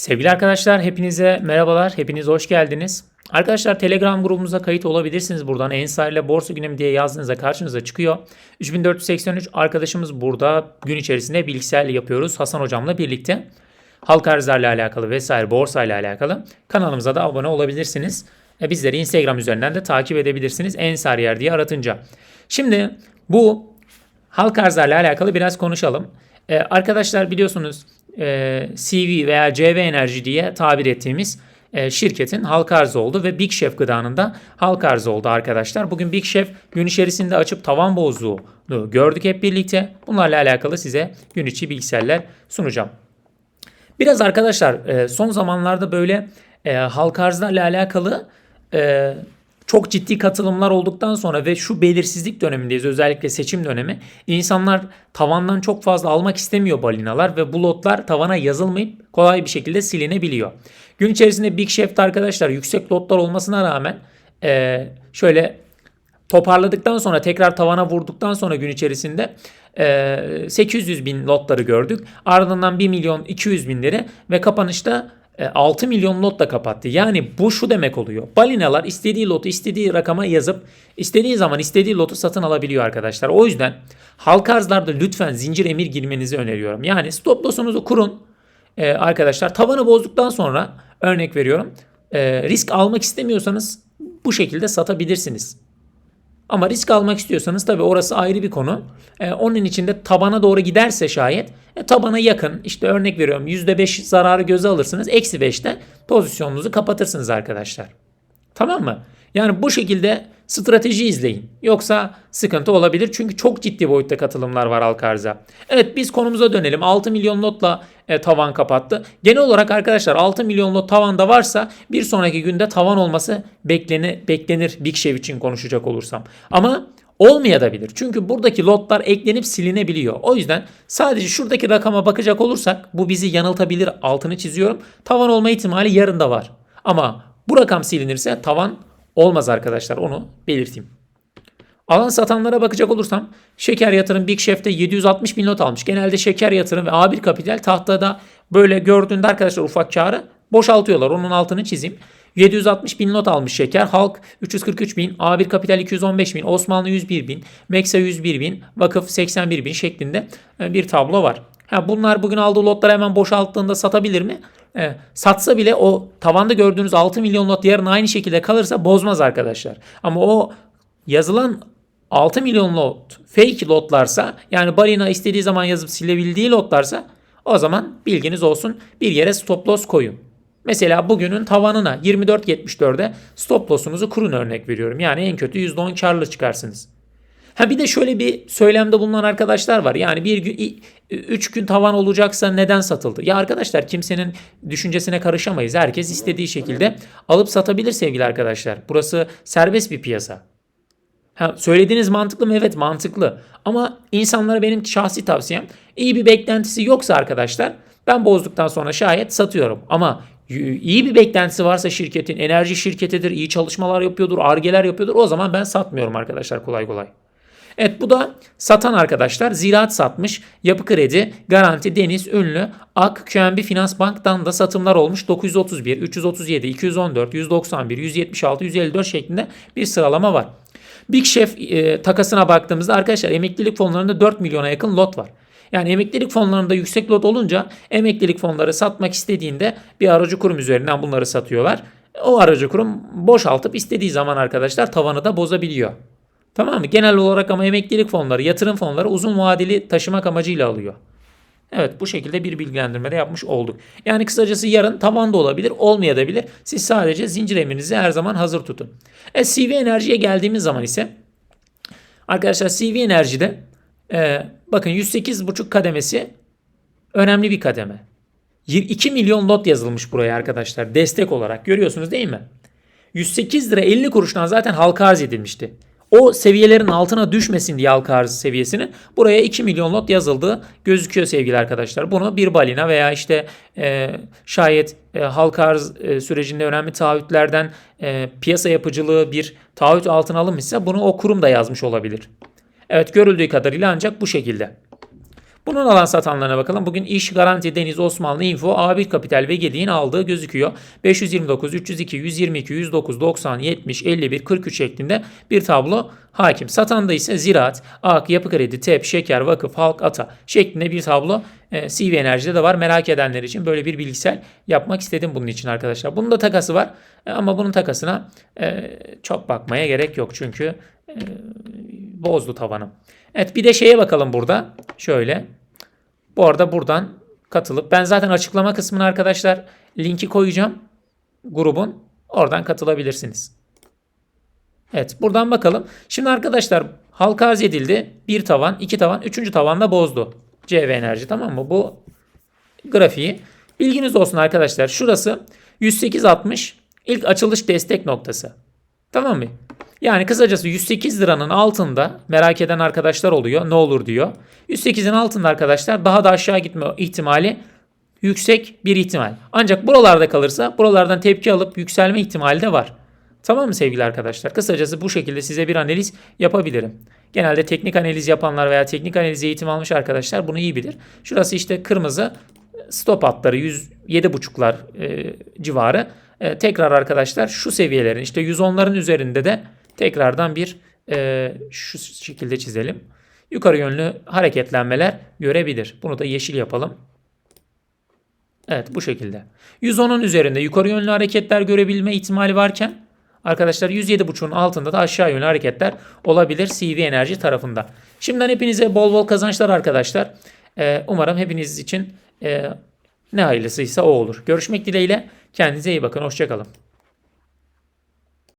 Sevgili arkadaşlar hepinize merhabalar. Hepiniz hoş geldiniz. Arkadaşlar Telegram grubumuza kayıt olabilirsiniz buradan. Ensar ile Borsa Günüm diye yazdığınızda karşınıza çıkıyor. 3483 arkadaşımız burada gün içerisinde bilgisayar yapıyoruz Hasan hocamla birlikte. Halka arzlarla alakalı vesaire borsa ile alakalı kanalımıza da abone olabilirsiniz. E, Bizleri Instagram üzerinden de takip edebilirsiniz. Ensar yer diye aratınca. Şimdi bu halka arzlarla alakalı biraz konuşalım. Ee, arkadaşlar biliyorsunuz e, CV veya CV Enerji diye tabir ettiğimiz e, şirketin halka arzı oldu ve Big Chef gıdanın da halka arzı oldu arkadaşlar. Bugün Big Chef gün içerisinde açıp tavan bozduğunu gördük hep birlikte. Bunlarla alakalı size gün içi bilgisayarlar sunacağım. Biraz arkadaşlar e, son zamanlarda böyle e, halka arzlarla alakalı e, çok ciddi katılımlar olduktan sonra ve şu belirsizlik dönemindeyiz özellikle seçim dönemi. insanlar tavandan çok fazla almak istemiyor balinalar ve bu lotlar tavana yazılmayıp kolay bir şekilde silinebiliyor. Gün içerisinde Big Chef'te arkadaşlar yüksek lotlar olmasına rağmen e, şöyle toparladıktan sonra tekrar tavana vurduktan sonra gün içerisinde e, 800 bin lotları gördük. Ardından 1 milyon 200 binleri ve kapanışta e, 6 milyon lotla kapattı. Yani bu şu demek oluyor. Balinalar istediği lotu istediği rakama yazıp istediği zaman istediği lotu satın alabiliyor arkadaşlar. O yüzden halka arzlarda lütfen zincir emir girmenizi öneriyorum. Yani stop loss'unuzu kurun. E, arkadaşlar tavanı bozduktan sonra örnek veriyorum. e, risk almak istemiyorsanız bu şekilde satabilirsiniz. Ama risk almak istiyorsanız tabii orası ayrı bir konu. Ee, onun için de tabana doğru giderse şayet e, tabana yakın işte örnek veriyorum %5 zararı göze alırsınız. Eksi 5'te pozisyonunuzu kapatırsınız arkadaşlar. Tamam mı? Yani bu şekilde strateji izleyin. Yoksa sıkıntı olabilir. Çünkü çok ciddi boyutta katılımlar var halka arza. Evet biz konumuza dönelim. 6 milyon lotla e, tavan kapattı. Genel olarak arkadaşlar 6 milyon lot tavanda varsa bir sonraki günde tavan olması bekleni, beklenir Big Chef için konuşacak olursam. Ama olmayabilir. Çünkü buradaki lotlar eklenip silinebiliyor. O yüzden sadece şuradaki rakama bakacak olursak bu bizi yanıltabilir altını çiziyorum. Tavan olma ihtimali yarın da var. Ama bu rakam silinirse tavan olmaz arkadaşlar onu belirteyim. Alan satanlara bakacak olursam Şeker Yatırım Big Chef'te 760 bin not almış. Genelde Şeker Yatırım ve A1 Kapital tahtada böyle gördüğünde arkadaşlar ufak karı boşaltıyorlar. Onun altını çizeyim. 760 bin not almış Şeker. Halk 343 bin, A1 Kapital 215 bin, Osmanlı 101 bin, Meksa 101 bin, Vakıf 81 bin şeklinde e, bir tablo var. Ha, bunlar bugün aldığı lotları hemen boşalttığında satabilir mi? E, satsa bile o tavanda gördüğünüz 6 milyon lot yarın aynı şekilde kalırsa bozmaz arkadaşlar. Ama o yazılan 6 milyon lot fake lotlarsa yani balina istediği zaman yazıp silebildiği lotlarsa o zaman bilginiz olsun bir yere stop loss koyun. Mesela bugünün tavanına 24.74'e stop loss'unuzu kurun örnek veriyorum. Yani en kötü %10 karlı çıkarsınız. Ha bir de şöyle bir söylemde bulunan arkadaşlar var. Yani bir gün 3 gün tavan olacaksa neden satıldı? Ya arkadaşlar kimsenin düşüncesine karışamayız. Herkes istediği şekilde alıp satabilir sevgili arkadaşlar. Burası serbest bir piyasa. Ha, söylediğiniz mantıklı mı? Evet mantıklı. Ama insanlara benim şahsi tavsiyem iyi bir beklentisi yoksa arkadaşlar ben bozduktan sonra şayet satıyorum. Ama iyi bir beklentisi varsa şirketin enerji şirketidir, iyi çalışmalar yapıyordur, argeler yapıyordur o zaman ben satmıyorum arkadaşlar kolay kolay. Evet bu da satan arkadaşlar ziraat satmış. Yapı Kredi, Garanti, Deniz, Ünlü, Ak, QNB Finans Bank'tan da satımlar olmuş. 931, 337, 214, 191, 176, 154 şeklinde bir sıralama var. Big Chef e, takasına baktığımızda arkadaşlar emeklilik fonlarında 4 milyona yakın lot var. Yani emeklilik fonlarında yüksek lot olunca emeklilik fonları satmak istediğinde bir aracı kurum üzerinden bunları satıyorlar. O aracı kurum boşaltıp istediği zaman arkadaşlar tavanı da bozabiliyor. Tamam mı? Genel olarak ama emeklilik fonları, yatırım fonları uzun vadeli taşımak amacıyla alıyor. Evet bu şekilde bir bilgilendirme de yapmış olduk. Yani kısacası yarın tavan da olabilir, olmayabilir. Siz sadece zincir emrinizi her zaman hazır tutun. E, CV enerjiye geldiğimiz zaman ise arkadaşlar CV enerjide e, bakın 108,5 kademesi önemli bir kademe. 2 milyon lot yazılmış buraya arkadaşlar destek olarak görüyorsunuz değil mi? 108 lira 50 kuruştan zaten halka arz edilmişti. O seviyelerin altına düşmesin diye halka arz seviyesini buraya 2 milyon lot yazıldığı gözüküyor sevgili arkadaşlar. Bunu bir balina veya işte e, şayet e, halka arz e, sürecinde önemli taahhütlerden e, piyasa yapıcılığı bir taahhüt altına alınmışsa bunu o kurum da yazmış olabilir. Evet görüldüğü kadarıyla ancak bu şekilde. Bunun alan satanlarına bakalım. Bugün İş Garanti Deniz Osmanlı Info A1 Kapital ve Gediğin aldığı gözüküyor. 529, 302, 122, 109, 90, 70, 51, 43 şeklinde bir tablo hakim. Satanda ise Ziraat, AK, Yapı Kredi, TEP, Şeker, Vakıf, Halk, Ata şeklinde bir tablo e, CV Enerji'de de var. Merak edenler için böyle bir bilgisayar yapmak istedim bunun için arkadaşlar. Bunun da takası var E, ama bunun takasına e, çok bakmaya gerek yok çünkü e, bozdu tavanı. Evet bir de şeye bakalım burada. Şöyle. Bu arada buradan katılıp ben zaten açıklama kısmına arkadaşlar linki koyacağım grubun. Oradan katılabilirsiniz. Evet buradan bakalım. Şimdi arkadaşlar halka arz edildi. Bir tavan, iki tavan, üçüncü tavan da bozdu. CV Enerji tamam mı? Bu grafiği. Bilginiz olsun arkadaşlar. Şurası 108.60 ilk açılış destek noktası. Tamam mı? Yani kısacası 108 liranın altında merak eden arkadaşlar oluyor. Ne olur diyor. 108'in altında arkadaşlar daha da aşağı gitme ihtimali yüksek bir ihtimal. Ancak buralarda kalırsa buralardan tepki alıp yükselme ihtimali de var. Tamam mı sevgili arkadaşlar? Kısacası bu şekilde size bir analiz yapabilirim. Genelde teknik analiz yapanlar veya teknik analiz eğitim almış arkadaşlar bunu iyi bilir. Şurası işte kırmızı stop hatları 107.5'lar e, civarı. E, tekrar arkadaşlar şu seviyelerin işte 110'ların üzerinde de tekrardan bir e, şu şekilde çizelim. Yukarı yönlü hareketlenmeler görebilir. Bunu da yeşil yapalım. Evet bu şekilde. 110'un üzerinde yukarı yönlü hareketler görebilme ihtimali varken arkadaşlar 107.5'un altında da aşağı yönlü hareketler olabilir CV Enerji tarafında. Şimdiden hepinize bol bol kazançlar arkadaşlar. Ee, umarım hepiniz için e, ne hayırlısıysa o olur. Görüşmek dileğiyle. Kendinize iyi bakın. Hoşçakalın.